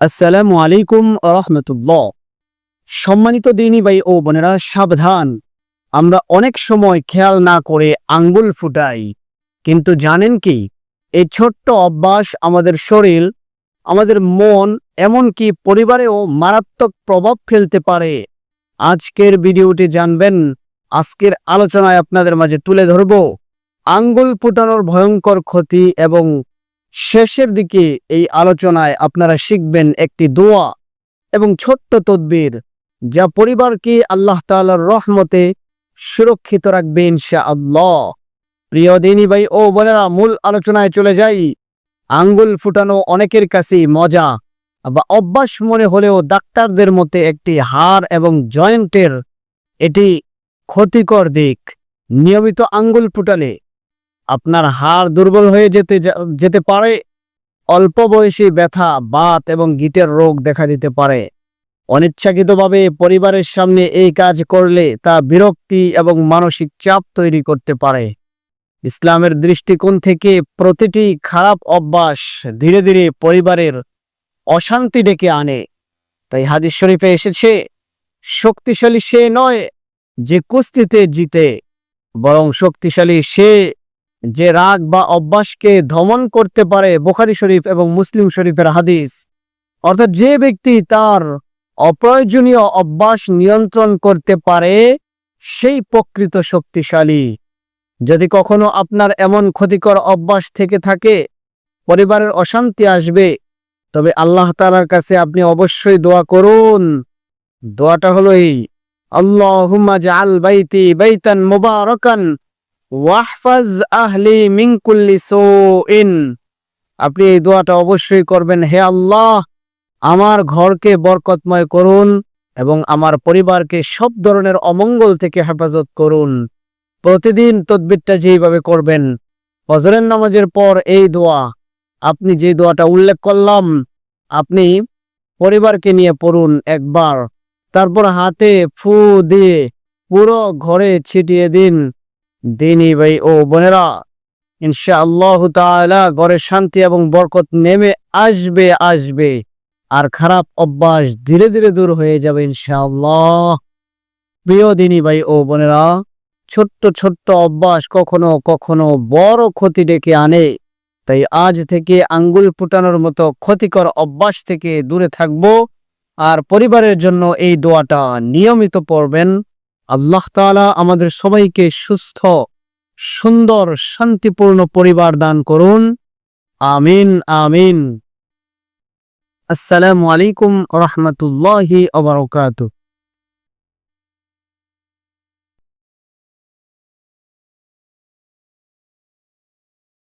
আসসালামু আলাইকুম রহমতুল্লাহ। সম্মানিত দিনী ভাই ও বোনেরা, সাবধান। আমরা অনেক সময় খেয়াল না করে আঙ্গুল ফুটাই, কিন্তু জানেন কি, এই ছোট্ট অভ্যাস আমাদের শরীর, আমাদের মন, এমনকি পরিবারেও মারাত্মক প্রভাব ফেলতে পারে। আজকের ভিডিওটি জানবেন, আজকের আলোচনায় আপনাদের মাঝে তুলে ধরব, আঙ্গুল ফুটানোর ভয়ঙ্কর ক্ষতি এবং শেষের দিকে এই আলোচনায় আপনারা শিখবেন একটি দোয়া এবং ছোট্ট তদবির যা পরিবারকে আল্লাহ তাআলার রহমতে সুরক্ষিত রাখবে ইনশা আল্লাহ প্রিয় দিনী ভাই ও বোনেরা, মূল আলোচনায় চলে যাই। আঙ্গুল ফুটানো অনেকের কাছেই মজা বা অভ্যাস মনে হলেও ডাক্তারদের মতে একটি হাড় এবং জয়েন্টের এটি ক্ষতিকর দিক। নিয়মিত আঙ্গুল ফুটালে আপনার হাড় দুর্বল হয়ে যেতে যেতে পারে, অল্প বয়সী ব্যথা, বাত এবং গিটের রোগ দেখা দিতে পারে। অনিচ্ছাকৃতভাবে পরিবারের সামনে এই কাজ করলে তা বিরক্তি এবং মানসিক চাপ তৈরি করতে পারে। ইসলামের দৃষ্টিকোণ থেকে প্রতিটি খারাপ অভ্যাস ধীরে ধীরে পরিবারের অশান্তি ডেকে আনে। তাই হাদিস শরীফে এসেছে, শক্তিশালী সে নয় যে কুস্তিতে জিতে, বরং শক্তিশালী সে যে রাগ বা অভ্যাসকে ধমন করতে পারে বোখারি শরীফ এবং মুসলিম শরীফের হাদিস। অর্থাৎ যে ব্যক্তি তার অপ্রয়োজনীয় অভ্যাস নিয়ন্ত্রণ করতে পারে, সেই প্রকৃত শক্তিশালী। যদি কখনো আপনার এমন ক্ষতিকর অভ্যাস থেকে থাকে, পরিবারের অশান্তি আসবে, তবে আল্লাহ তাআলার কাছে আপনি অবশ্যই দোয়া করুন। দোয়াটা হলো এই, আল্লাহুম্মা জাআল বাইতি বাইতান মুবারাকান ওয়াহফাজ আহলি মিন কুল্লি সুইন। আপনি এই দোয়াটা অবশ্যই করবেন, হে আল্লাহ, আমার ঘরকে বরকতময় করুন এবং আমার পরিবারকে সব ধরনের অমঙ্গল থেকে হেফাজত করুন। প্রতিদিন তদবিরটা যেইভাবে করবেন, ফজরের নামাজের পর এই দোয়া, আপনি যে দোয়াটা উল্লেখ করলাম, আপনি পরিবারকে নিয়ে পড়ুন একবার, তারপর হাতে ফু দিয়ে পুরো ঘরে ছিটিয়ে দিন। দিনী ভাই, ও বোনেরা ইনশা আল্লাহ তাআলা ঘরে শান্তি এবং বরকত নেমে আসবে আসবে। আর খারাপ অভ্যাস ধীরে ধীরে দূর হয়ে যাবে, ইনশাআল্লাহ। প্রিয় দিনী ভাই, ও বোনেরা, ছোট্ট ছোট্ট অভ্যাস কখনো কখনো বড় ক্ষতি ডেকে আনে। তাই আজ থেকে আঙ্গুল ফুটানোর মতো ক্ষতিকর অভ্যাস থেকে দূরে থাকব। আর পরিবারের জন্য এই দোয়াটা নিয়মিত পড়বেন। আল্লাহ তালা আমাদের সবাইকে সুস্থ, সুন্দর, শান্তিপূর্ণ পরিবার দান করুন। আমিন আমিন। আসসালামু আলাইকুম রহমতুল্লাহি অবরকাতুহ